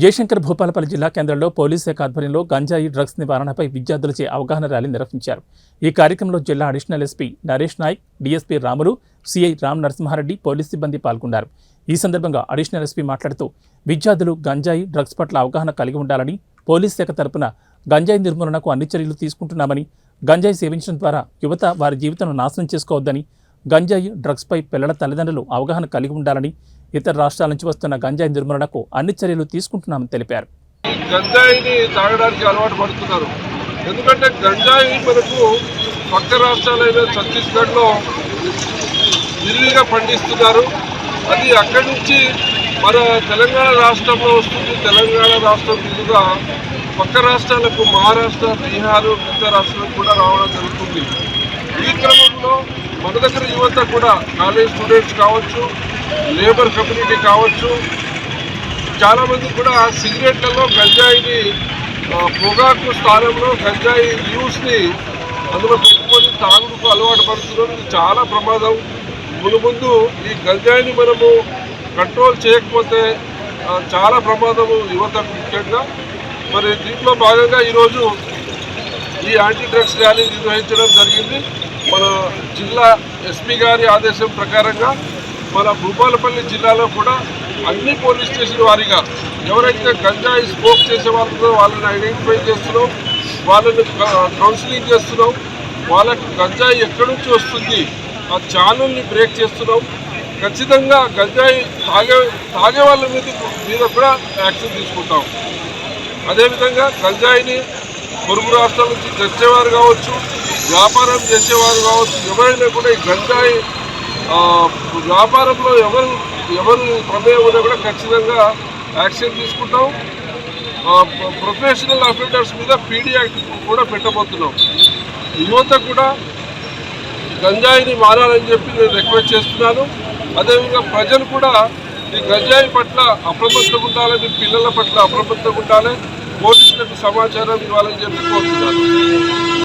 జయశంకర్ భూపాలపల్లి జిల్లా కేంద్రంలో పోలీస్ శాఖ ఆధ్వర్యంలో గంజాయి డ్రగ్స్ నివారణపై విద్యార్థులచే అవగాహన ర్యాలీ నిర్వహించారు. ఈ కార్యక్రమంలో జిల్లా additional SP Naresh Nayak DSP Ramulu CI Ram Narasimha Reddy police సిబ్బంది పాల్గొన్నారు. ఈ సందర్భంగా అడిషనల్ ఎస్పీ మాట్లాడుతూ విద్యార్థులు గంజాయి డ్రగ్స్ పట్ల అవగాహన కలిగి ఉండాలని పోలీస్ శాఖ తరపున గంజాయి నిర్మూలనకు అన్ని చర్యలు తీసుకుంటున్నామని గంజాయి సేవించడం ద్వారా యువత వారి జీవితాన్ని నాశనం చేసుకోవద్దని గంజాయి డ్రగ్స్పై పిల్లల తల్లిదండ్రులు అవగాహన కలిగి ఉండాలని ఇతర రాష్ట్రాల నుంచి వస్తున్న గంజాయి నిర్మూలనకు అన్ని చర్యలు తీసుకుంటున్నామని తెలిపారు. గంజాయిని తాగడానికి అలవాటు పడుతున్నారు. ఎందుకంటే గంజాయి మనకు పక్క రాష్ట్రాలైన ఛత్తీస్గఢ్లో విరివిగా పండిస్తున్నారు. అది అక్కడి నుంచి మన తెలంగాణ రాష్ట్రంలో వస్తుంది. తెలంగాణ రాష్ట్రం మీదుగా పక్క రాష్ట్రాలకు మహారాష్ట్ర బీహార్ ఇతర రాష్ట్రాలకు కూడా రావడం జరుగుతుంది. ఈ క్రమంలో మన దగ్గర యువత కూడా కాలేజ్ స్టూడెంట్స్ కావచ్చు లేబర్ కమ్యూనిటీ కావచ్చు. చాలామంది కూడా సిగరెట్లలో గంజాయిని పొగాకు స్థానంలో గంజాయి యూస్ని అందులో పెట్టుకొని తాగుడుకు అలవాటు పడుతున్నారు ఇది చాలా ప్రమాదం. ముందు ముందు ఈ గంజాయిని మనము కంట్రోల్ చేయకపోతే చాలా ప్రమాదము యువతకు ముఖ్యంగా. మరి దీంట్లో భాగంగా ఈరోజు ఈ యాంటీ డ్రగ్స్ ర్యాలీ నిర్వహించడం జరిగింది. మన జిల్లా ఎస్పీ గారి ఆదేశం ప్రకారంగా మన భూపాలపల్లి జిల్లాలో కూడా అన్ని పోలీస్ స్టేషన్ వారిగా ఎవరైతే గంజాయి స్మోక్ చేసే వాళ్ళు వాళ్ళని ఐడెంటిఫై చేస్తున్నాం వాళ్ళని కౌన్సిలింగ్ చేస్తున్నాం. వాళ్ళకి గంజాయి ఎక్కడి నుంచి వస్తుంది ఆ ఛానల్ని బ్రేక్ చేస్తున్నాం. ఖచ్చితంగా గంజాయి తాగే తాగే వాళ్ళ మీద మీద కూడా యాక్షన్ తీసుకుంటాం. అదేవిధంగా గంజాయిని పొరుగు రాష్ట్రాల నుంచి తెచ్చేవారు కావచ్చు వ్యాపారం చేసేవారు కావచ్చు ఎవరైనా కూడా ఈ గంజాయి వ్యాపారంలో ఎవరు ఎవరు ప్రమేయం ఉన్నా కూడా ఖచ్చితంగా యాక్షన్ తీసుకుంటాం. ప్రొ- ప్రొఫెషనల్ అఫెండర్స్ మీద పీడీ యాక్ట్ కూడా పెట్టబోతున్నాం. యువత కూడా గంజాయిని మారాలని చెప్పి నేను రిక్వెస్ట్ చేస్తున్నాను. అదేవిధంగా ప్రజలు కూడా ఈ గంజాయి పట్ల అప్రమత్తంగా ఉండాలని పిల్లల పట్ల అప్రమత్తంగా ఉండాలి పోలీసులకు సమాచారం ఇవ్వాలని చెప్పి కోరుతున్నాను.